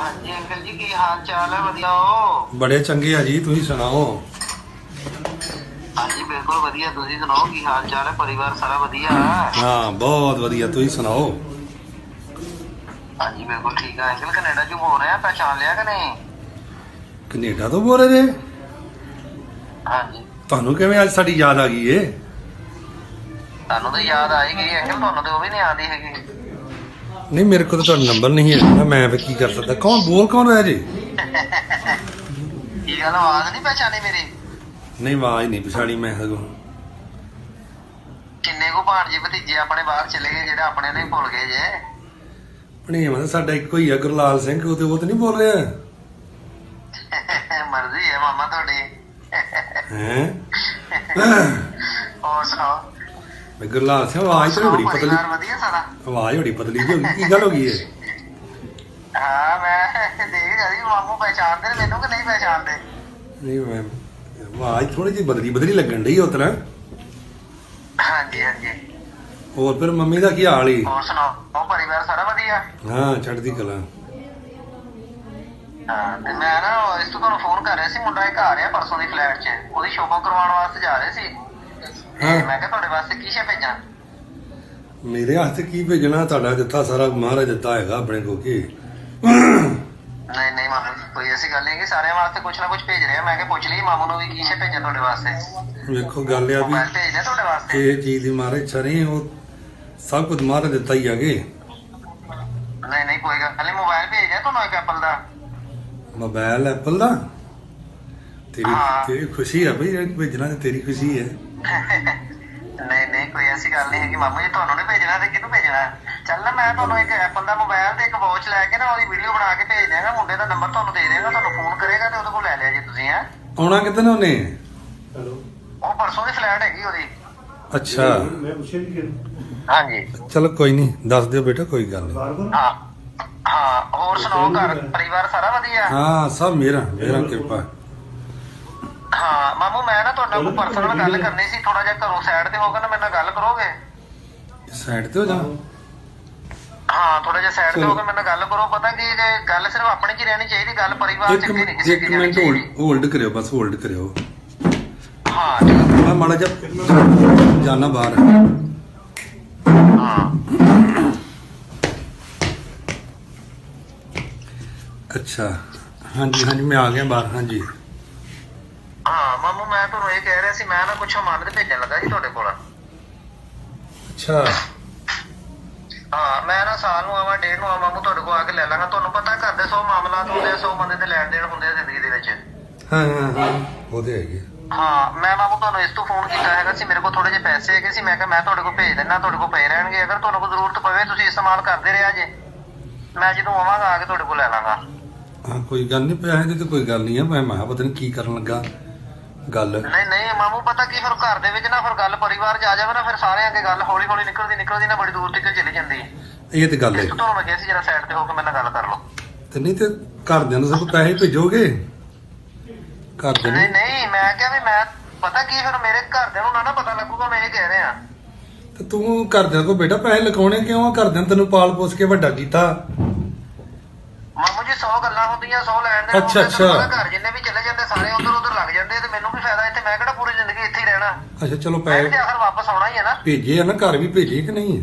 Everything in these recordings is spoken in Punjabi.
ਹਾਂਜੀ ਅੰਕਲ ਜੀ ਕੀ ਹਾਲ ਚਾਲ ਹੈ? ਵਧੀਆ ਹੋ? ਬੜੇ ਚੰਗੇ ਆ ਜੀ ਤੁਸੀਂ ਸੁਣਾਓ? ਹਾਂਜੀ ਬਿਲਕੁਲ ਵਧੀਆ। ਤੁਸੀਂ ਸੁਣਾਓ ਕੀ ਹਾਲ ਚਾਲ ਹੈ? ਪਰਿਵਾਰ ਸਾਰਾ ਵਧੀਆ? ਹਾਂ ਬਹੁਤ ਵਧੀਆ। ਤੁਸੀਂ ਸੁਣਾਓ? ਹਾਂਜੀ ਬਿਲਕੁਲ ਠੀਕ ਹੈ ਅੰਕਲ ਕੈਨੇਡਾ ਚੋਂ ਹੋ ਰਿਹਾ ਪਛਾਣ ਲਿਆ ਕਿ ਨਹੀਂ? ਕੈਨੇਡਾ ਤੋਂ ਬੋਲ ਰਹੇ ਜੇ? ਹਾਂਜੀ। ਤੁਹਾਨੂੰ ਕਿਵੇਂ ਅੱਜ ਸਾਡੀ ਯਾਦ ਆ ਗਈ ਏ? ਤੁਹਾਨੂੰ ਤਾਂ ਯਾਦ ਆਏਗੀ ਅੰਕਲ। ਤੁਹਾਨੂੰ ਤਾਂ ਉਹ ਵੀ ਨਹੀਂ ਆਉਂਦੀ ਹੈਗੀ। ਨਹੀਂ ਮੇਰੇ ਕੋਲ ਤਾਂ ਤੁਹਾਡਾ ਨੰਬਰ ਨਹੀਂ ਹੈ। ਮੈਂ ਫਿਰ ਕੀ ਕਰ ਸਕਦਾ? ਕੌਣ? ਬੋਲ ਕੌਣ ਰਿਹਾ ਜੀ? ਕੀ ਗੱਲ ਆਵਾਜ਼ ਨਹੀਂ ਪਛਾਣੀ ਮੇਰੀ? ਨਹੀਂ ਆਵਾਜ਼ ਨਹੀਂ ਪਛਾਣੀ ਮੈਂ ਸਗੋਂ ਕਿੰਨੇ ਕੋ ਭਾਣਜੇ ਭਤੀਜੇ ਆਪਣੇ ਬਾਹਰ ਚਲੇ ਗਏ ਜਿਹੜਾ ਆਪਣੇ ਨੂੰ ਭੁੱਲ ਗਏ ਜੇ? ਭਣੇਵਾ ਤਾਂ ਸਾਡਾ ਇੱਕੋ ਹੀ ਆ ਗੁਰਲਾਲ ਸਿੰਘ ਉਹ ਤੇ ਉਹ ਤਾਂ ਨਹੀਂ ਬੋਲ ਰਿਹਾ। ਮਰਜ਼ੀ ਹੈ ਮਾਮਾ ਤੁਹਾਡੀ। ਹੈ? ਮੈਂ ਗੁਰਲਾਲ ਸਿੰਘ ਆਵਾਜ਼ ਤਾਂ ਬੜੀ ਪਤਲੀ। ਪਰਿਵਾਰ ਵਧੀਆ ਸਾਰਾ ਆਵਾਜ਼ ਬੜੀ ਪਤਲੀ ਜਿਹੀ ਹੋ ਗਈ ਕੀ ਗੱਲ ਹੋ ਗਈ ਏ? ਹਾਂ ਮੈਂ ਦੇਖ ਰਹੀ ਮਾਮੂ ਪਛਾਣਦੇ ਨੇ ਮੈਨੂੰ ਕਿ ਨਹੀਂ ਪਛਾਣਦੇ ਨਹੀਂ ਮੈਂ ਆਵਾਜ਼ ਥੋੜੀ ਜਿਹੀ ਬਦਲੀ ਬਦਲੀ ਲੱਗਣ ਡਈ ਉਸ ਤਰ੍ਹਾਂ। ਹਾਂਜੀ ਹਾਂਜੀ। ਹੋਰ ਫਿਰ ਮੰਮੀ ਦਾ ਕੀ ਹਾਲ ਈ ਹੋਰ ਸੁਣਾਓ? ਉਹ ਪਰਿਵਾਰ ਸਾਰਾ ਵਧੀਆ? ਹਾਂ ਚੜ੍ਹਦੀ ਕਲਾ। ਹਾਂ ਤੇ ਮੈਂ ਨਾ ਇਸ ਤੋਂ ਤੁਹਾਨੂੰ ਫੋਨ ਕਰ ਰਿਹਾ ਸੀ ਮੁੰਡਾ ਇੱਕ ਆ ਰਿਹਾ ਪਰਸੋਂ ਦੀ ਫਲੈਟ 'ਚ। ਉਹਦੀ ਸ਼ੋਪਿੰਗ ਕਰਵਾਉਣ ਵਾਸਤੇ ਜਾ ਰਹੇ ਸੀ। ਤੇ ਹਾਂ। ਮੈਂ ਕਿਹਾ ਤੁਹਾਡੇ ਵਾਸਤੇ ਕੀ ਸ਼ੇ ਭੇਜਾਂ? ਮੇਰੇ ਹੱਥ ਕੀ ਭੇਜਣਾ? ਤੁਹਾਡਾ ਦਿੱਤਾ ਸਾਰਾ ਮਹਾਰਾਜ ਦਿੱਤਾ ਹੈਗਾ ਆਪਣੇ ਕੋ ਕੀ? ਨਹੀਂ ਨਹੀਂ ਮਾਮੂ ਕੋਈ ਐਸੀ ਗੱਲ ਨਹੀਂ ਕਿ ਸਾਰਿਆਂ ਵਾਸਤੇ ਕੁਝ ਨਾ ਕੁਝ ਭੇਜ ਰਿਹਾ। ਮੈਂ ਕਿਹਾ ਪੁੱਛ ਲਈ ਮਾਮੂ ਨੂੰ ਵੀ ਕੀ ਸ਼ੇ ਭੇਜਾਂ ਤੁਹਾਡੇ ਵਾਸਤੇ? ਵੇਖੋ ਗੱਲ ਆ ਵੀ ਮੋਬਾਈਲ ਭੇਜ ਦਿਆਂ ਤੁਹਾਡੇ ਵਾਸਤੇ। ਇਹ ਚੀਜ਼ ਦੀ ਮਹਾਰਾਜ ਇੱਛਾ ਨਹੀਂ ਉਹ ਸਭ ਕੁਝ ਮਹਾਰਾਜ ਦਿੱਤਾ ਹੀ ਹੈਗੇ ਨਹੀਂ ਨਹੀਂ ਕੋਈ ਗੱਲ ਨਹੀਂ ਮੋਬਾਈਲ ਭੇਜ ਦਿਆਂ ਤੁਹਾਨੂੰ ਇੱਕ ਐਪਲ ਦਾ। ਮੋਬਾਈਲ ਐਪਲ ਦਾ? ਤੇਰੀ ਹਾਂ। ਤੇਰੀ ਖੁਸ਼ੀ ਆ ਬਈ ਭੇਜਣਾ ਤੇ ਤੇਰੀ ਖੁਸ਼ੀ ਹੈ। ਨਹੀਂ ਨਹੀਂ ਕੋਈ ਐਸੀ ਗੱਲ ਨਹੀਂ ਹੈਗੀ। ਮਾਮੂ ਜੀ ਤੁਹਾਨੂੰ ਨਹੀਂ ਭੇਜਣਾ ਤੇ ਕਿਹਨੂੰ ਭੇਜਣਾ? ਚੱਲ ਨਾ ਮੈਂ ਤੁਹਾਨੂੰ ਇੱਕ ਐਪਲ ਦਾ ਮੋਬਾਈਲ ਤੇ ਇੱਕ ਵਾਚ ਲੈ ਕੇ ਨਾ ਉਹਦੀ ਵੀਡੀਓ ਬਣਾ ਕੇ ਭੇਜ ਦਿਆਂਗਾ। ਮੁੰਡੇ ਦਾ ਨੰਬਰ ਤੁਹਾਨੂੰ ਦੇ ਦੇਵਾਂਗਾ ਤੁਹਾਨੂੰ ਫੋਨ ਕਰੇਗਾ ਤੇ ਉਹਦੇ ਕੋਲ ਲੈ ਲਿਆ ਜੀ ਤੁਸੀਂ ਹੈ। ਆਉਣਾ ਕਿਤੇ ਨੇ ਉਹਨੇ? ਉਹ ਪਰਸੋਂ ਦੀ ਫਲੈਟ ਹੈਗੀ ਉਹਦੀ। ਅੱਛਾ। ਮੈਂ ਪੁੱਛਿਆ ਵੀ ਕਿ ਹਾਂਜੀ। ਚਲੋ ਕੋਈ ਨਹੀਂ ਦੱਸ ਦਿਓ ਬੇਟਾ ਕੋਈ ਗੱਲ ਨਹੀਂ ਹਾਂ। ਹਾਂ ਹੋਰ ਸੁਣਾਓ ਘਰ ਪਰਿਵਾਰ ਸਾਰਾ ਵਧੀਆ? ਹਾਂ ਸਭ ਮੇਰਾ ਮੇਰਾ ਕਿਰਪਾ। ਹਾਂ ਮਾਮੂ ਮੈਂ ਨਾ ਤੁਹਾਡੇ ਨਾਲ ਪਰਸਨਲ ਗੱਲ ਕਰਨੀ ਸੀ ਥੋੜਾ ਜਿਹਾ ਘਰੋਂ ਸਾਈਡ ਤੇ ਹੋ ਕੇ ਨਾ ਮੇਰੇ ਨਾਲ ਗੱਲ ਕਰੋਗੇ? ਸਾਈਡ ਤੇ ਹੋ ਜਾ। ਹਾਂ ਥੋੜਾ ਜਿਹਾ ਸਾਈਡ ਤੇ। ਹੋ ਕੇ ਮੇਰੇ ਨਾਲ ਗੱਲ ਕਰੋ ਪਤਾ ਕੀ ਜੇ ਗੱਲ ਸਿਰਫ ਆਪਣੀ ਚ ਹੀ ਰਹਿਣੀ ਚਾਹੀਦੀ ਗੱਲ ਪਰਿਵਾਰ ਚ ਨਹੀਂ ਕਿਸੇ ਦੀ ਮਿੰਟ ਹੋਲਡ ਕਰਿਓ ਬਸ ਹੋਲਡ ਕਰਿਓ। ਹਾਂ ਮੈਂ ਮਾੜਾ ਜਿਹਾ ਜਾਣਾ ਬਾਹਰ। ਹਾਂ। ਅੱਛਾ। ਹਾਂਜੀ ਹਾਂਜੀ ਮੈਂ ਆ ਗਿਆ ਬਾਹਰ ਹਾਂਜੀ। ਹਾਂ ਮਾਮੂ ਮੈਂ ਤੁਹਾਨੂੰ ਇਹ ਕਹਿ ਰਿਹਾ ਸੀ ਮੈਂ ਨਾ ਕੁਛ ਸਮਾਨ ਤੇ ਭੇਜਣ ਲੱਗਾ ਜੀ ਤੁਹਾਡੇ ਕੋਲ। ਅੱਛਾ। ਹਾਂ ਮੈਂ ਨਾ ਸਾਲ ਨੂੰ ਆਵਾਂ ਡੇਢ ਨੂੰ ਆਵਾਂ ਮਾਮੂ ਤੁਹਾਡੇ ਕੋਲ ਆ ਕੇ ਲੈ ਲਾਂਗਾ। ਤੁਹਾਨੂੰ ਪਤਾ ਘਰ ਦੇ 100 ਮਾਮਲਾਤ ਹੁੰਦੇ ਆ 100 ਬੰਦੇ ਦੇ ਲੈਣ ਦੇਣ ਹੁੰਦੇ ਆ ਜ਼ਿੰਦਗੀ ਦੇ ਵਿੱਚ। ਹਾਂ ਹਾਂ ਹਾਂ ਉਹਦੇ ਹੈਗੇ। ਹਾਂ ਮੈਂ ਮਾਮੂ ਤੁਹਾਨੂੰ ਇਸ ਤੋਂ ਫੋਨ ਕੀਤਾ ਹੈਗਾ ਸੀ ਮੇਰੇ ਕੋਲ ਥੋੜੇ ਜਿਹੇ ਪੈਸੇ ਹੈਗੇ ਸੀ ਮੈਂ ਕਿਹਾ ਮੈਂ ਤੁਹਾਡੇ ਕੋਲ ਭੇਜ ਦਿੰਦਾ ਤੁਹਾਡੇ ਕੋਲ ਪਏ ਰਹਿਣਗੇ ਅਗਰ ਤੁਹਾਨੂੰ ਕੋਈ ਜ਼ਰੂਰਤ ਪਵੇ ਤੁਸੀਂ ਇਸਤੇਮਾਲ ਕਰਦੇ ਰਿਹਾ ਜੇ। ਮੈਂ ਜਦੋਂ ਆਵਾਂਗਾ ਆ ਕੇ ਤੁਹਾਡੇ ਕੋਲ ਲੈ ਲਾਂਗਾ। ਹਾਂ ਕੋਈ ਗੱਲ ਨਹੀਂ ਪੈਸੇ ਦੀ ਤਾਂ ਕੋਈ ਗੱਲ ਨਹੀਂ ਆ ਮੈਂ ਮੈਂ ਕਿਹਾ ਪਤਾ ਨਹੀਂ ਕੀ ਕਰਨ ਲੱਗਾ। ਗੱਲ। ਨਹੀਂ ਨਹੀਂ ਮਾਮੂ ਪਤਾ ਕੀ ਫਿਰ ਘਰ ਦੇ ਵਿੱਚ ਨਾ ਫਿਰ ਗੱਲ ਪਰਿਵਾਰ 'ਚ ਆ ਜਾਵੇ ਨਾ ਫਿਰ ਸਾਰਿਆਂ ਅੱਗੇ ਗੱਲ ਹੌਲੀ ਹੌਲੀ ਨਿਕਲਦੀ ਨਿਕਲਦੀ ਨਾ ਬੜੀ ਦੂਰ ਤੱਕ ਚਲੀ ਜਾਂਦੀ ਇਹ ਤੇ ਗੱਲ ਹੈ। ਇਸ ਤੋਂ ਤੁਹਾਨੂੰ ਮੈਂ ਕਿਹਾ ਸੀ ਜਰਾ ਸਾਈਡ ਤੇ ਹੋ ਕੇ ਮੇਰੇ ਨਾਲ ਗੱਲ ਕਰ ਲਓ। ਤੇ ਨਹੀਂ ਤੇ ਘਰਦਿਆਂ ਨੂੰ ਸਭ ਪੈਸੇ ਭੇਜੋਗੇ? ਘਰਦਿਆਂ ਨਹੀਂ ਨੂੰ? ਨਹੀਂ ਮੈਂ ਕਿਹਾ ਵੀ ਮੈਂ ਪਤਾ ਕੀ ਫਿਰ ਮੇਰੇ ਘਰਦਿਆਂ ਨੂੰ ਨਾ ਨਾ ਪਤਾ ਲੱਗੂਗਾ ਮੈਂ ਇਹ ਕਹਿ ਰਿਹਾ। ਤੇ ਤੂੰ ਘਰਦਿਆਂ ਕੋ ਬੇਟਾ ਪੈਸੇ ਲਗਾਉਣੇ ਕਿਉਂ ਆ? ਘਰਦਿਆਂ ਨੇ ਤੈਨੂੰ ਪਾਲ ਪੋਸ ਕੇ ਵੱਡਾ ਕੀਤਾ। ਮਾਮੂ ਜੀ 100 ਗੱਲਾਂ ਹੁੰਦੀਆਂ 100 ਲੈਣ ਦੇ ਅੱਛਾ, ਅੱਛਾ। ਘਰ ਜਿੰਨੇ ਵੀ ਚਲੇ ਜਾਂਦੇ ਸਾਰੇ ਉਧਰ ਉਧਰ ਲੱਗ ਜਾਂਦੇ ਤੇ ਮੈਨੂੰ ਵੀ ਫਾਇਦਾ ਇੱਥੇ ਮੈਂ ਕਿਹੜਾ ਪੂਰੀ ਜ਼ਿੰਦਗੀ ਇੱਥੇ ਹੀ ਰਹਿਣਾ ਅੱਛਾ ਚਲੋ ਮੈਂ ਵੀ ਤੇ ਆਖਰ ਵਾਪਸ ਆਉਣਾ ਹੀ ਹੈ ਨਾ। ਭੇਜੇ ਆ ਨਾ ਘਰ ਵੀ ਭੇਜੇ ਕਿ ਨਹੀਂ?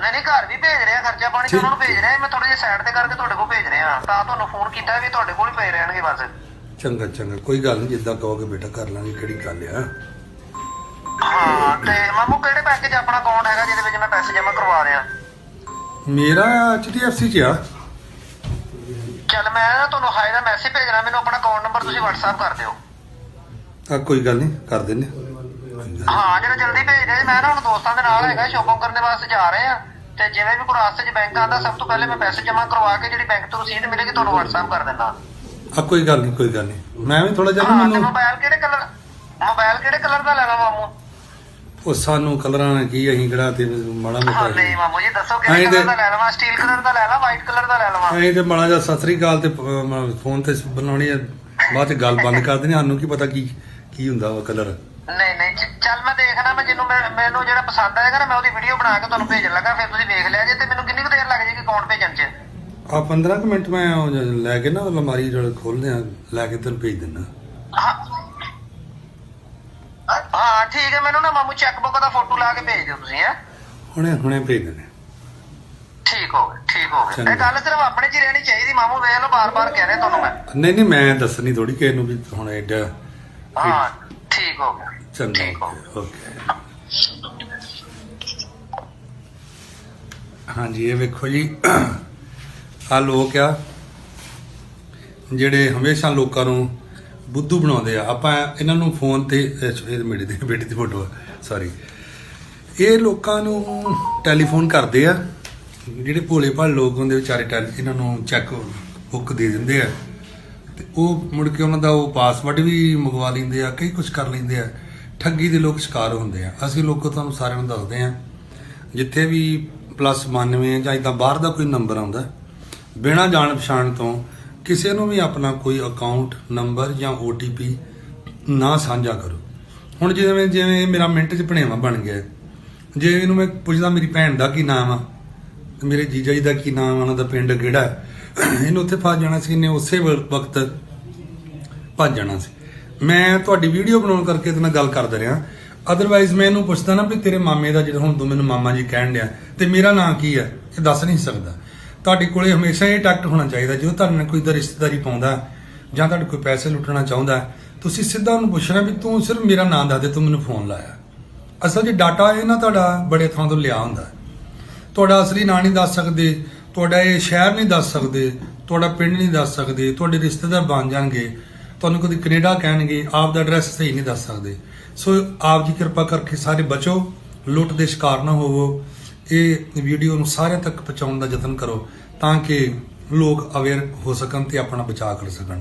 ਨਹੀਂ ਨਹੀਂ ਘਰ ਵੀ ਭੇਜ ਰਿਹਾ ਖਰਚਾ ਪਾਣੀ ਤਾਂ ਉਹਨਾਂ ਨੂੰ ਭੇਜ ਰਿਹਾ ਮੈਂ ਥੋੜਾ ਜਿਹਾ ਸਾਈਡ ਤੇ ਕਰਕੇ ਤੁਹਾਡੇ ਕੋਲ ਭੇਜ ਰਿਹਾ। ਤਾਂ ਤੁਹਾਨੂੰ ਫੋਨ ਕੀਤਾ ਵੀ ਤੁਹਾਡੇ ਕੋਲ ਹੀ ਪਏ ਰਹਿਣਗੇ ਬਸ। ਚੰਗਾ ਚੰਗਾ ਕੋਈ ਗੱਲ ਨਹੀਂ ਜਿੱਦਾਂ ਕਹੋਗੇ ਬੇਟਾ ਕਰ ਲਾਂਗੇ ਕਿਹੜੀ ਗੱਲ ਆ? ਹਾਂ ਤੇ ਮਾਮੂ ਕਿਹੜੇ ਬੈਂਕ 'ਚ ਆਪਣਾ ਅਕਾਊਂਟ ਹੈਗਾ ਜਿਹਦੇ ਵਿੱਚ ਮੈਂ ਪੈਸੇ ਜਮ੍ਹਾਂ ਕਰਵਾ ਰਿਹਾ? ਮੇਰਾ ਐਚਡੀਐਫਸੀ ਚ ਆ। ਚੱਲ ਮੈਂ ਨਾ ਤੁਹਾਨੂੰ ਹਾਈ ਦਾ ਮੈਸੇਜ ਭੇਜਣਾ ਮੈਨੂੰ ਆਪਣਾ ਅਕਾਊਂਟ ਨੰਬਰ ਤੁਸੀਂ WhatsApp ਕਰ ਦਿਓ। ਆ ਕੋਈ ਗੱਲ ਨਹੀਂ ਕਰ ਦਿੰਨੇ ਹਾਂ ਜਿਹੜਾ ਜਲਦੀ ਭੇਜ ਜੀ ਮੈਂ ਨਾ ਹੁਣ ਦੋਸਤਾਂ ਦੇ ਨਾਲ ਹੈਗਾ ਸ਼ੋਪਿੰਗ ਕਰਨ ਦੇ ਵਾਸਤੇ ਜਾ ਰਹੇ ਆ। ਤੇ ਜਿਵੇਂ ਵੀ ਕੋਈ ਰਾਸਤੇ 'ਚ ਬੈਂਕ ਆਂਦਾ ਸਭ ਤੋਂ ਪਹਿਲੇ ਮੈਂ ਪੈਸੇ ਜਮ੍ਹਾਂ ਕਰਵਾ ਕੇ ਜਿਹੜੀ ਬੈਂਕ ਤੋਂ ਰਸੀਦ ਮਿਲੇਗੀ ਤੁਹਾਨੂੰ WhatsApp ਕਰ ਦਿੰਦਾ। ਆ ਕੋਈ ਗੱਲ ਨਹੀਂ ਕੋਈ ਗੱਲ ਨਹੀਂ ਮੈਂ ਵੀ ਥੋੜਾ ਜਿਹਾ ਨਾ ਹਾਂ ਤੇ ਮੈਨੂੰ ਮੋਬਾਈਲ ਕਿਹੜੇ ਕਲਰ ਮੋਬਾਈਲ ਕਿਹੜੇ ਕਲਰ ਦਾ ਲੈਣਾ ਮਾਮੂ? ਉਹ ਸਾਨੂੰ ਕਲਰਾਂ ਕੀ ਅਸੀਂ ਕਿਹੜਾ ਤੇ ਮਾੜਾ ਹਾਂ ਮੋਟਾ ਨਹੀਂ ਮਾਮੂ ਜੀ ਦੱਸੋ ਕਿਹੜੇ ਕਲਰ ਦਾ ਲੈ ਲਵਾਂ ਸਟੀਲ ਕਲਰ ਦਾ ਲੈ ਲਵਾਂ ਵਾਈਟ ਕਲਰ ਦਾ ਲੈ ਲਵਾਂ ਅਸੀਂ ਤੇ ਮਾੜਾ ਜਿਹਾ ਸਤਿ ਸ੍ਰੀ ਅਕਾਲ ਤੇ ਫੋਨ ਤੇ ਬਣਾਉਣੀ ਆ ਬਾਅਦ ਚ ਗੱਲ ਬੰਦ ਕਰ ਦੇਣੀ ਸਾਨੂੰ ਕੀ ਪਤਾ ਕੀ ਕੀ ਹੁੰਦਾ ਉਹ ਕਲਰ ਨਹੀਂ ਨਹੀਂ ਚੱਲ ਮੈਂ ਦੇਖਣਾ ਮੈਂ ਜਿਹਨੂੰ ਮੈਂ- ਮੈਨੂੰ ਜਿਹੜਾ ਪਸੰਦ ਆਏਗਾ ਨਾ ਮੈਂ ਉਹਦੀ ਵੀਡੀਓ ਬਣਾ ਕੇ ਤੁਹਾਨੂੰ ਭੇਜਣ ਲੱਗਾ ਫਿਰ ਤੁਸੀਂ ਵੇਖ ਲਿਆ ਜੇ ਤੇ ਮੈਨੂੰ ਕਿੰਨੀ ਕੁ ਦੇਰ ਲੱਗ ਜਾਏਗੀ ਅਕਾਊਂਟ ਭੇਜਣ 'ਚ? ਆ 15 ਕੁ ਮਿੰਟ ਮੈਂ ਉਹ ਜ- ਲੈ ਕੇ ਨਾ ਉਹ ਅਲਮਾਰੀ ਜਿਹੜਾ ਖੋਲਦੇ ਆ ਲੈ ਕੇ ਤੈਨੂੰ ਭੇਜ ਦਿੰਦਾ। ਹਾਂ। ਹਾਂ ਠੀਕ ਹੈ ਮੈਨੂੰ ਨਾ ਮਾਮੂ ਚੈੱਕ ਦਾ ਫੋਟੋ ਲਾ ਕੇ ਭੇਜ ਦਿਓ ਤੁਸੀਂ ਹੈ। ਹੁਣੇ ਹੁਣੇ ਭੇਜ ਦਿੰਦੇ। ਠੀਕ ਹੋ ਗਿਆ ਠੀਕ ਹੋ ਗਿਆ। ਚੰਗਾ। ਇਹ ਗੱਲ ਸਿਰਫ ਆਪਣੇ ਚ ਹੀ ਰਹਿਣੀ ਚਾਹੀਦੀ ਮਾਮੂ ਵੇਖ ਲਓ ਬਾਰ-ਬਾਰ ਕਹਿ ਰਿਹਾ ਤੁਹਾਨੂੰ ਮੈਂ। ਨਹੀਂ ਨਹੀਂ ਮੈਂ ਦੱਸਣੀ ਥੋੜੀ ਕਿਸੇ ਨੂੰ ਵੀ ਹੁਣ ਐਡਾ ਗਿਆ। ਓਕੇ। ਹਾਂਜੀ ਇਹ ਵੇਖੋ ਜੀ। ਆ ਲੋਕ ਆ ਜਿਹੜੇ ਹਮੇਸ਼ਾ ਲੋਕਾਂ ਨੂੰ ਬੁੱਧੂ ਬਣਾਉਂਦੇ ਆ। ਆਪਾਂ ਇਹਨਾਂ ਨੂੰ ਫੋਨ ਤੇ ਇਹ ਮੇਰੀ ਦੀ ਬੇਟੀ ਦੀ ਫੋਟੋ ਸੌਰੀ ਇਹ ਲੋਕਾਂ ਨੂੰ ਟੈਲੀਫੋਨ ਕਰਦੇ ਆ। ਜਿਹੜੇ ਭੋਲੇ ਭਾਲੇ ਲੋਕ ਹੁੰਦੇ ਵਿਚਾਰੇ ਟੈਲ ਇਹਨਾਂ ਨੂੰ ਚੈੱਕ ਬੁੱਕ ਦੇ ਦਿੰਦੇ ਆ। ਤੇ ਉਹ ਮੁੜ ਕੇ ਉਹਨਾਂ ਦਾ ਉਹ ਪਾਸਵਰਡ ਵੀ ਮੰਗਵਾ ਲੈਂਦੇ ਆ, ਕਈ ਕੁਝ ਕਰ ਲੈਂਦੇ ਆ। ਠੱਗੀ ਦੇ ਲੋਕ ਸ਼ਿਕਾਰ ਹੁੰਦੇ ਆ। ਅਸੀਂ ਲੋਕੋ ਤੁਹਾਨੂੰ ਸਾਰਿਆਂ ਨੂੰ ਦੱਸਦੇ ਆ, ਜਿੱਥੇ ਵੀ ਪਲੱਸ 92 ਜਾਂ ਇਦਾਂ ਬਾਹਰ ਦਾ ਕੋਈ ਨੰਬਰ ਆਉਂਦਾ, ਬਿਨਾਂ ਜਾਣ ਪਛਾਣ ਤੋਂ ਕਿਸੇ ਨੂੰ ਵੀ ਆਪਣਾ ਕੋਈ ਅਕਾਊਂਟ ਨੰਬਰ ਜਾਂ OTP ਨਾ ਸਾਂਝਾ ਕਰੋ। ਹੁਣ ਜਿਵੇਂ ਜਿਵੇਂ ਮੇਰਾ ਮਿੰਟ 'ਚ ਭਣੇਵਾ ਬਣ ਗਿਆ। ਜੇ ਇਹਨੂੰ ਮੈਂ ਪੁੱਛਦਾ ਮੇਰੀ ਭੈਣ ਦਾ ਕੀ ਨਾਮ ਆ ਮੇਰੇ ਜੀਜਾ ਜੀ ਦਾ ਕੀ ਨਾਮ ਆ, ਉਹਨਾਂ ਦਾ ਪਿੰਡ ਕਿਹੜਾ ਇਹਨੂੰ ਉੱਥੇ ਫਸ ਜਾਣਾ ਸੀ, ਇਹਨੇ ਉਸੇ ਵੇਲ- ਵਕਤ ਭੱਜ ਜਾਣਾ ਸੀ। ਮੈਂ ਤੁਹਾਡੀ ਵੀਡੀਓ ਬਣਾਉਣ ਕਰਕੇ ਇਹਦੇ ਨਾਲ ਗੱਲ ਕਰਦਾ ਰਿਹਾ। ਅਦਰਵਾਈਜ਼ ਮੈਂ ਇਹਨੂੰ ਪੁੱਛਦਾ ਨਾ ਵੀ ਤੇਰੇ ਮਾਮੇ ਦਾ ਜਿਹੜਾ ਹੁਣ ਤੂੰ ਮੈਨੂੰ ਮਾਮਾ ਜੀ ਕਹਿਣ ਡਿਆ, ਤੇ ਮੇਰਾ ਨਾਂ ਕੀ ਹੈ? ਇਹ ਦੱਸ ਨਹੀਂ ਸਕਦਾ। ਤੁਹਾਡੇ ਕੋਲੇ ਹਮੇਸ਼ਾ ਇਹ ਟੈਕਟ ਹੋਣਾ ਚਾਹੀਦਾ, ਜਦੋਂ ਤੁਹਾਡੇ ਨਾਲ ਕੋਈ ਦਾ ਰਿਸ਼ਤੇਦਾਰੀ ਪਾਉਂਦਾ, ਜਾਂ ਤੁਹਾਡੇ ਕੋਈ ਪੈਸੇ ਲੁੱਟਣਾ ਚਾਹੁੰਦਾ, ਤੁਸੀਂ ਸਿੱਧਾ ਉਹਨੂੰ ਪੁੱਛਣਾ ਵੀ ਤੂੰ ਸਿਰਫ ਮੇਰਾ ਨਾਂ ਦੱਸ ਦੇ, ਤੂੰ ਮੈਨੂੰ ਫੋਨ ਲਾਇਆ। ਅਸਲ 'ਚ ਡਾਟਾ ਇਹ ਨਾ ਤੁਹਾਡਾ ਬੜੇ ਥਾਂ ਤੋਂ ਲਿਆ ਹੁੰਦਾ। ਤੁਹਾਡਾ ਅਸਲੀ ਨਾਂ ਨਹੀਂ ਦੱਸ ਸਕਦੇ ਤੁਹਾਡਾ ਇਹ ਸ਼ਹਿਰ ਨਹੀਂ ਦੱਸ ਸਕਦੇ, ਤੁਹਾਡਾ ਪਿੰਡ ਨਹੀਂ ਦੱਸ ਸਕਦੇ, ਤੁਹਾਡੇ ਰਿਸ਼ਤੇਦਾਰ ਬਣ ਜਾਣਗੇ, ਤੁਹਾਨੂੰ ਕਦੀ ਕੈਨੇਡਾ ਕਹਿਣਗੇ, ਆਪ ਦਾ ਐਡਰੈਸ ਸਹੀ ਨਹੀਂ ਦੱਸ ਸਕਦੇ। ਸੋ ਆਪ ਜੀ ਕਿਰਪਾ ਕਰਕੇ ਸਾਰੇ ਬਚੋ, ਲੁੱਟ ਦੇ ਸ਼ਿਕਾਰ ਨਾ ਹੋਵੋ, ਇਹ ਵੀਡੀਓ ਨੂੰ ਸਾਰਿਆਂ ਤੱਕ ਪਹੁੰਚਾਉਣ ਦਾ ਯਤਨ ਕਰੋ, ਤਾਂ ਕਿ ਲੋਕ ਅਵੇਅਰ ਹੋ ਸਕਣ ਤੇ ਆਪਣਾ ਬਚਾਅ ਕਰ ਸਕਣ।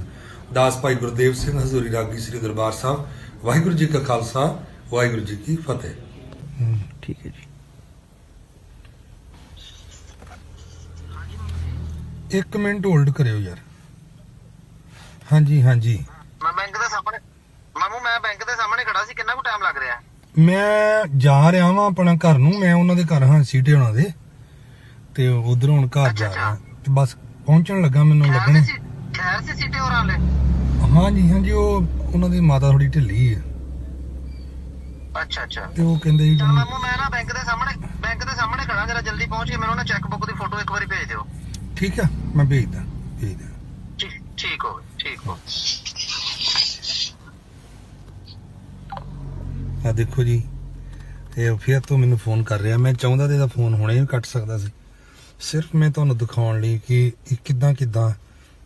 ਦਾਸ ਭਾਈ ਗੁਰਦੇਵ ਸਿੰਘ, ਹਜ਼ੂਰੀ ਰਾਗੀ ਸ੍ਰੀ ਦਰਬਾਰ ਸਾਹਿਬ, ਵਾਹਿਗੁਰੂ ਜੀ ਕਾ ਖਾਲਸਾ, ਵਾਹਿਗੁਰੂ ਜੀ ਕੀ ਫਤਿਹ। ਠੀਕ ਹੈ ਜੀ। ਇੱਕ ਮਿੰਟ ਹੋਲਡ ਕਰਿਓ ਯਾਰ। ਹਾਂਜੀ ਹਾਂਜੀ। ਮੈਂ ਬੈਂਕ ਦੇ ਸਾਹਮਣੇ ਮਾਮੂ ਮੈਂ ਬੈਂਕ ਦੇ ਸਾਹਮਣੇ ਖੜਾ ਸੀ ਕਿੰਨਾ ਕੁ ਟਾਈਮ ਲੱਗ ਰਿਹਾ? ਮੈਂ ਜਾ ਰਿਹਾ ਵਾਂ ਆਪਣਾ ਘਰ ਨੂੰ ਮੈਂ ਉਹਨਾਂ ਦੇ ਘਰ ਹਾਂ ਸੀਟੇ ਉਹਨਾਂ ਦੇ। ਤੇ ਉਧਰੋਂ ਹੁਣ ਘਰ ਜਾ ਰਿਹਾ। ਤੇ ਬਸ ਪਹੁੰਚਣ ਲੱਗਾ ਮੈਨੂੰ ਲੱਗਣੇ। ਖੈਰ ਸੀ ਸੀਟੇ ਹੋਰ ਆਲੇ ਹਾਂਜੀ ਹਾਂਜੀ ਉਹ ਉਹਨਾਂ ਦੀ ਮਾਤਾ ਥੋੜੀ ਢਿੱਲੀ ਹੈ। ਅੱਛਾ ਅੱਛਾ। ਤੇ ਉਹ ਕਹਿੰਦੇ ਕਿ ਮਾਮੂ ਮੈਂ ਨਾ ਬੈਂਕ ਦੇ ਸਾਹਮਣੇ ਬੈਂਕ ਦੇ ਸਾਹਮਣੇ ਖੜਾ ਜਰਾ ਜਲਦੀ ਪਹੁੰਚ ਕੇ ਮੈਨੂੰ ਨਾ ਚੈੱਕ ਬੁੱਕ ਦੀ ਫੋਟੋ ਇੱਕ ਵਾਰੀ ਭੇਜ ਦਿਓ। ਠੀਕ ਆ। ਮੈਂ ਭੇਜਦਾ ਭੇਜਦਾ। ਠੀਕ ਠੀਕ ਹੋ ਠੀਕ ਹੋ। ਆ ਦੇਖੋ ਜੀ ਇਹ ਫਿਰ ਤੋਂ ਮੈਨੂੰ ਫੋਨ ਕਰ ਰਿਹਾ। ਮੈਂ ਚਾਹੁੰਦਾ ਤੇ ਇਹਦਾ ਫੋਨ ਹੁਣੇ ਹੀ ਕੱਟ ਸਕਦਾ ਸੀ। ਸਿਰਫ ਮੈਂ ਤੁਹਾਨੂੰ ਦਿਖਾਉਣ ਲਈ ਕਿ ਇਹ ਕਿਦਾਂ ਕਿਦਾਂ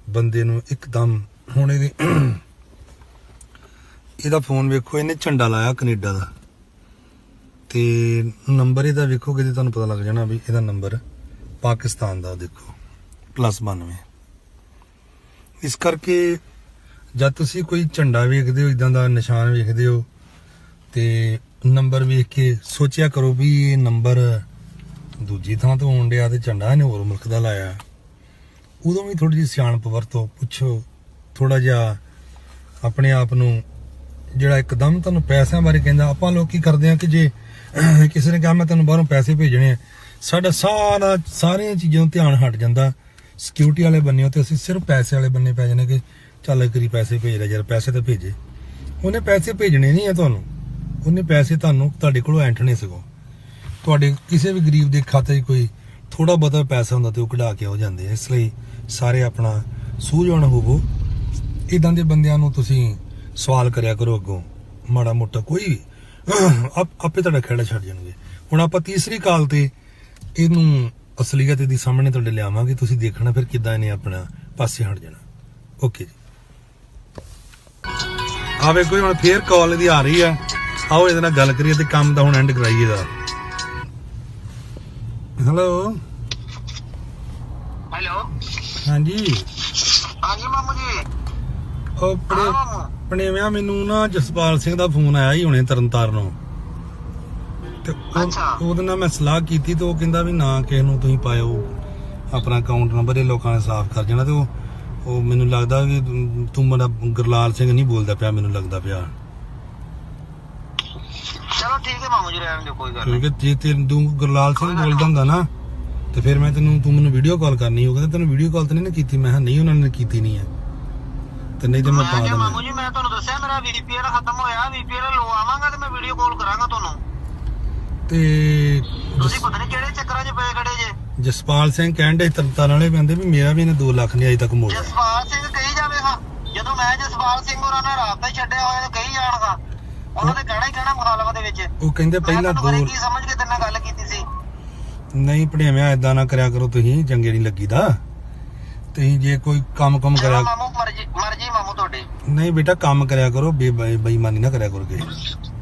ਬੰਦੇ ਨੂੰ ਇੱਕਦਮ ਹੁਣ ਇਹਦੀ ਇਹਦਾ ਫੋਨ ਵੇਖੋ ਇਹਨੇ ਝੰਡਾ ਲਾਇਆ ਕੈਨੇਡਾ ਦਾ। ਤੇ ਨੰਬਰ ਇਹਦਾ ਵੇਖੋਗੇ ਤੇ ਤੁਹਾਨੂੰ ਪਤਾ ਲੱਗ ਜਾਣਾ ਵੀ ਇਹਦਾ ਨੰਬਰ ਪਾਕਿਸਤਾਨ ਦਾ ਦੇਖੋ। ਪਲੱਸ 92 ਇਸ ਕਰਕੇ ਜਦ ਤੁਸੀਂ ਕੋਈ ਝੰਡਾ ਵੇਖਦੇ ਹੋ ਇਦਾਂ ਦਾ ਨਿਸ਼ਾਨ ਵੇਖਦੇ ਹੋ, ਤੇ ਨੰਬਰ ਵੇਖ ਕੇ ਸੋਚਿਆ ਕਰੋ ਵੀ ਇਹ ਨੰਬਰ ਦੂਜੀ ਥਾਂ ਤੋਂ ਆਉਣ ਡਿਆ ਤੇ ਝੰਡਾ ਇਹਨੇ ਹੋਰ ਮੁਲਕ ਦਾ ਲਾਇਆ। ਉਦੋਂ ਵੀ ਥੋੜੀ ਜਿਹੀ ਸਿਆਣਪ ਵਰਤੋ, ਪੁੱਛੋ ਥੋੜਾ ਜਿਹਾ ਆਪਣੇ ਆਪ ਨੂੰ ਜਿਹੜਾ ਇੱਕਦਮ ਤੁਹਾਨੂੰ ਪੈਸਿਆਂ ਬਾਰੇ ਕਹਿੰਦਾ, ਆਪਾਂ ਲੋਕ ਕੀ ਕਰਦੇ ਆ ਕਿ ਜੇ ਕਿਸੇ ਨੇ ਕਿਹਾ ਮੈਂ ਤੁਹਾਨੂੰ ਬਾਹਰੋਂ ਪੈਸੇ ਭੇਜਣੇ ਆ, ਸਾਡਾ ਸਾਰਾ ਸਾਰੀਆਂ ਚੀਜ਼ਾਂ ਤੋਂ ਧਿਆਨ ਹਟ ਜਾਂਦਾ। ਸਿਕਿਉਰਿਟੀ ਵਾਲੇ ਬੰਨੇ ਤੇ ਅਸੀਂ ਸਿਰਫ ਪੈਸੇ ਵਾਲੇ ਬੰਨੇ ਪੈ ਜਾਂਦੇ ਕਿ ਚੱਲ ਕਰੀ ਪੈਸੇ ਭੇਜ ਲੈ ਯਾਰ, ਪੈਸੇ ਤਾਂ ਭੇਜੇ। ਉਹਨੇ ਪੈਸੇ ਭੇਜਣੇ ਨਹੀਂ ਆ ਤੁਹਾਨੂੰ। ਉਹਨੇ ਪੈਸੇ ਤੁਹਾਨੂੰ, ਤੁਹਾਡੇ ਕੋਲੋਂ ਐਂਠਣੇ ਸਗੋਂ। ਤੁਹਾਡੇ ਕਿਸੇ ਵੀ ਗਰੀਬ ਦੇ ਖਾਤੇ 'ਚ ਕੋਈ ਥੋੜਾ ਬਹੁਤਾ ਪੈਸਾ ਹੁੰਦਾ ਤੇ ਉਹ ਕਢਾ ਕੇ ਹੋ ਜਾਂਦੇ ਇਸ ਲਈ ਸਾਰੇ ਆਪਣਾ ਸੂਝਵਾਨ ਹੋਵੋ। ਇਦਾਂ ਦੇ ਬੰਦਿਆਂ ਨੂੰ ਤੁਸੀਂ ਸਵਾਲ ਕਰਿਆ ਕਰੋ ਅੱਗੋਂ। ਮਾੜਾ ਮੋਟਾ ਕੋਈ ਵੀ। ਆਪੇ ਤੁਹਾਡਾ ਖੇੜਾ ਛੱਡ ਜਾਣਗੇ। ਹੁਣ ਆਪਾਂ ਤੀਸਰੀ ਕਾਲ ਤੇ ਇਹਨੂੰ ਅਸਲੀਅਤ ਦੀ ਸਾਹਮਣੇ ਤੁਹਾਡੇ ਲਿਆਵਾਂਗੇ ਤੁਸੀਂ ਦੇਖਣਾ ਫਿਰ ਕਿੱਦਾਂ ਇਹਨੇ ਆਪਣਾ ਪਾਸੇ ਹਟ ਜਾਣਾ। ਓਕੇ ਜੀ। ਆ ਵੇਖੋ ਹੁਣ ਫੇਰ ਕਾਲ ਇਹਦੀ ਆ ਰਹੀ ਆ। ਆਓ ਇਹਦੇ ਨਾਲ ਗੱਲ ਕਰੀਏ ਤੇ ਕੰਮ ਦਾ ਹੁਣ ਐਂਡ ਕਰਾਈਏ ਦਾ ਹੈਲੋ ਹੈਲੋ ਹਾਂਜੀ। ਹਾਂਜੀ ਮਾਮੂ ਜੀ। ਉਹ ਪਣੇ ਪਣੇਵਿਆ ਮੈਨੂੰ ਨਾ ਜਸਪਾਲ ਸਿੰਘ ਦਾ ਫੋਨ ਆਇਆ ਹੀ ਹੁਣੇ ਤਰਨਤਾਰਨੋਂ ਤੇ ਉਹ- ਅੱਛਾ। ਉਹਦੇ ਨਾਲ ਮੈਂ ਸਲਾਹ ਕੀਤੀ ਤੇ ਉਹ ਕਹਿੰਦਾ ਵੀ ਨਾ ਕਿਸੇ ਨੂੰ ਤੁਸੀਂ ਪਾਇਓ। ਆਪਣਾ ਅਕਾਊਂਟ ਨੰਬਰ ਇਹ ਲੋਕਾਂ ਨੇ ਸਾਫ਼ ਕਰ ਜਾਣਾ ਤੇ ਉਹ ਉਹ ਮੈਨੂੰ ਲੱਗਦਾ ਵੀ ਤੂੰ- ਤੂੰ ਮੇਰਾ ਗੁਰਲਾਲ ਸਿੰਘ ਨਹੀਂ ਬੋਲਦਾ ਪਿਆ ਮੈਨੂੰ ਲੱਗਦਾ ਪਿਆ। ਚਲੋ ਠੀਕ ਹੈ ਮਾਮੂ ਜੀ ਰਹਿਣ ਦਿਓ ਕੋਈ ਗੱਲ ਨਹੀਂ। ਕਿਉਂਕਿ ਜੇ ਤੇ ਤੂੰ ਗੁਰਲਾਲ ਸਿੰਘ ਬੋਲਦਾ ਹੁੰਦਾ ਨਾ ਤੇ ਫਿਰ ਮੈਂ ਤੈਨੂੰ ਤੂੰ ਮੈਨੂੰ ਵੀਡੀਓ ਕਾਲ ਕਰਨੀ ਹੋਊਗਾ ਤੇ ਤੈਨੂੰ ਵੀਡੀਓ ਕਾਲ ਤਾਂ ਨਹੀਂ ਨਾ ਕੀਤੀ ਮੈਂ ਕਿਹਾ ਨਹੀਂ ਉਹਨਾਂ ਨੇ ਕੀਤੀ ਨਹੀਂ ਹੈ। ਤੇ ਨਹੀਂ ਤੇ ਮੈਂ ਪਾ ਕਿਹਾ, ਮਾਮੂ ਜੀ ਮੈਂ ਤੁਹਾਨੂੰ ਦੱਸਿਆ ਮੇਰਾ ਵੀਪੀਐਲ ਖਤਮ ਹੋਇਆ ਵੀਪੀਐਲ ਲੋ ਆਵਾਂਗਾ ਤੇ ਮੈਂ ਵੀਡੀਓ ਕਾਲ ਕਰਾਂਗਾ ਤੁਹਾਨੂੰ। ਤੇ ਤੁਸੀਂ ਪਤਾ ਨਹੀਂ ਕਿਹੜੇ ਚੱਕਰਾਂ 'ਚ ਪਏ ਖੜੇ ਜੇ? ਜਸਪਾਲ ਸਿੰਘ ਕਹਿੰਦੇ ਤਰਤਾਂ ਵਾਲੇ ਬੰਦੇ ਵੀ ਮੇਰਾ ਵੀ ਇਹਨੇ 2 ਲੱਖ ਨਹੀਂ ਅਜੇ ਤੱਕ ਮੋੜਿਆ ਜਸਪਾਲ ਸਿੰਘ ਕਹੀ ਜਾਵੇਗਾ ਜਦੋਂ ਮੈਂ ਜਸਪਾਲ ਸਿੰਘ ਹੋਰਾਂ ਨਾਲ ਰਾਬਤਾ ਛੱਡਿਆ ਹੋਇਆ ਕਹੀ ਜਾਣਗਾ ਉਹਨਾਂ ਦੇ ਕਹਿਣਾ ਹੀ ਕਹਿਣਾ ਮੁਖਾਲਫਤ ਦੇ ਵਿੱਚ। ਉਹ ਕਹਿੰਦੇ ਪਹਿਲਾਂ ਦੋ ਕੀ ਸਮਝ ਕੇ ਤੇਰੇ ਨਾਲ ਗੱਲ ਕੀਤੀ ਸੀ? ਨਹੀਂ ਭਣੇਵਿਆ ਇਦਾਂ ਨਾ ਕਰਿਆ ਕਰੋ ਤੁਸੀਂ ਚੰਗੇ ਨਹੀਂ ਲੱਗੀਦਾ। ਤੁਸੀਂ ਜੇ ਕੋਈ ਕੰਮ ਕੰਮ ਕਰਿਆ ਮਾਮੂ ਮਰਜ਼ੀ ਮਰਜ਼ੀ ਮਾਮੂ ਤੁਹਾਡੀ। ਨਹੀਂ ਬੇਟਾ ਕੰਮ ਕਰਿਆ ਕਰੋ ਬੇਈਮਾਨੀ ਨਾ ਕਰਿਆ ਕਰੋ ਕਿਸੇ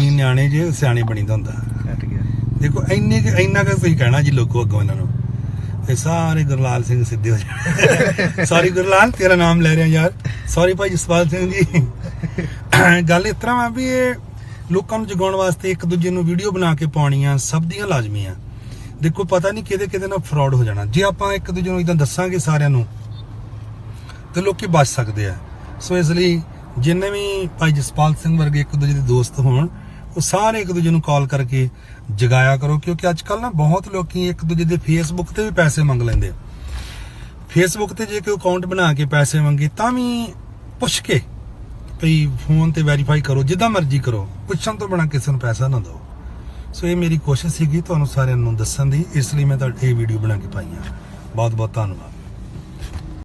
ਤੁਸੀਂ ਨਿਆਣੇ ਜੇ ਸਿਆਣੇ ਬਣੀਦਾ ਹੁੰਦਾ। ਕੱਟ ਗਿਆ। ਦੇਖੋ ਇੰਨੇ ਕੁ- ਇੰਨਾ ਕੁ ਤੁਸੀਂ ਕਹਿਣਾ ਜੀ ਲੋਕੋ ਅੱਗੋਂ ਇਹਨਾਂ ਨੂੰ। ਇਹ ਸਾਰੇ ਗੁਰਲਾਲ ਸਿੰਘ ਸਿੱਧੇ ਹੋ ਜਾਣ। ਸੌਰੀ ਗੁਰਲਾਲ ਤੇਰਾ ਨਾਮ ਲੈ ਰਿਹਾ ਯਾਰ। ਸੌਰੀ ਭਾਈ ਜਸਪਾਲ ਸਿੰਘ ਜੀ। ਗੱਲ ਇਸ ਤਰ੍ਹਾਂ ਵਾ ਵੀ ਇਹ ਲੋਕਾਂ ਨੂੰ ਜਗਾਉਣ ਵਾਸਤੇ ਇੱਕ ਦੂਜੇ ਨੂੰ ਵੀਡੀਓ ਬਣਾ ਕੇ ਪਾਉਣੀਆਂ ਸਭ ਦੀਆਂ ਲਾਜ਼ਮੀਆਂ। ਦੇਖੋ ਪਤਾ ਨਹੀਂ ਕਿਹਦੇ ਕਿਹਦੇ ਨਾਲ ਫਰਾਡ ਹੋ ਜਾਣਾ। ਜੇ ਆਪਾਂ ਇੱਕ ਦੂਜੇ ਨੂੰ ਇਦਾਂ ਦੱਸਾਂਗੇ ਸਾਰਿਆਂ ਨੂੰ ਤੇ ਲੋਕੀ ਬਚ ਸਕਦੇ ਆ। ਸੋ ਇਸ ਲਈ ਜਿੰਨੇ ਵੀ ਭਾਈ ਜਸਪਾਲ ਸਿੰਘ ਵਰਗੇ ਇੱਕ ਦੂਜੇ ਦੇ ਦੋਸਤ ਹੋਣ ਉਹ ਸਾਰੇ ਇੱਕ ਦੂਜੇ ਨੂੰ ਕਾਲ ਕਰਕੇ ਜਗਾਇਆ ਕਰੋ, ਕਿਉਂਕਿ ਅੱਜ ਕੱਲ ਨਾ ਬਹੁਤ ਲੋਕੀ ਇੱਕ ਦੂਜੇ ਦੇ ਫੇਸਬੁੱਕ ਤੇ ਵੀ ਪੈਸੇ ਮੰਗ ਲੈਂਦੇ ਆ। ਫੇਸਬੁੱਕ ਤੇ ਜੇ ਕੋਈ ਅਕਾਊਂਟ ਬਣਾ ਕੇ ਪੈਸੇ ਮੰਗੇ, ਤਾਂ ਵੀ ਪੁੱਛ ਕੇ ਭਈ ਫੋਨ ਤੇ ਵੈਰੀਫਾਈ ਕਰੋ, ਜਿੱਦਾਂ ਮਰਜ਼ੀ ਕਰੋ, ਪੁੱਛਣ ਤੋਂ ਬਿਨਾਂ ਕਿਸੇ ਨੂੰ ਪੈਸਾ ਨਾ ਦਿਓ। ਸੋ ਇਹ ਮੇਰੀ ਕੋਸ਼ਿਸ਼ ਸੀਗੀ ਤੁਹਾਨੂੰ ਸਾਰਿਆਂ ਨੂੰ ਦੱਸਣ ਦੀ, ਇਸ ਲਈ ਮੈਂ ਤੁਹਾਡੇ ਇਹ ਵੀਡੀਓ ਬਣਾ ਕੇ ਪਾਈ ਆ ਬਹੁਤ ਬਹੁਤ ਧੰਨਵਾਦ।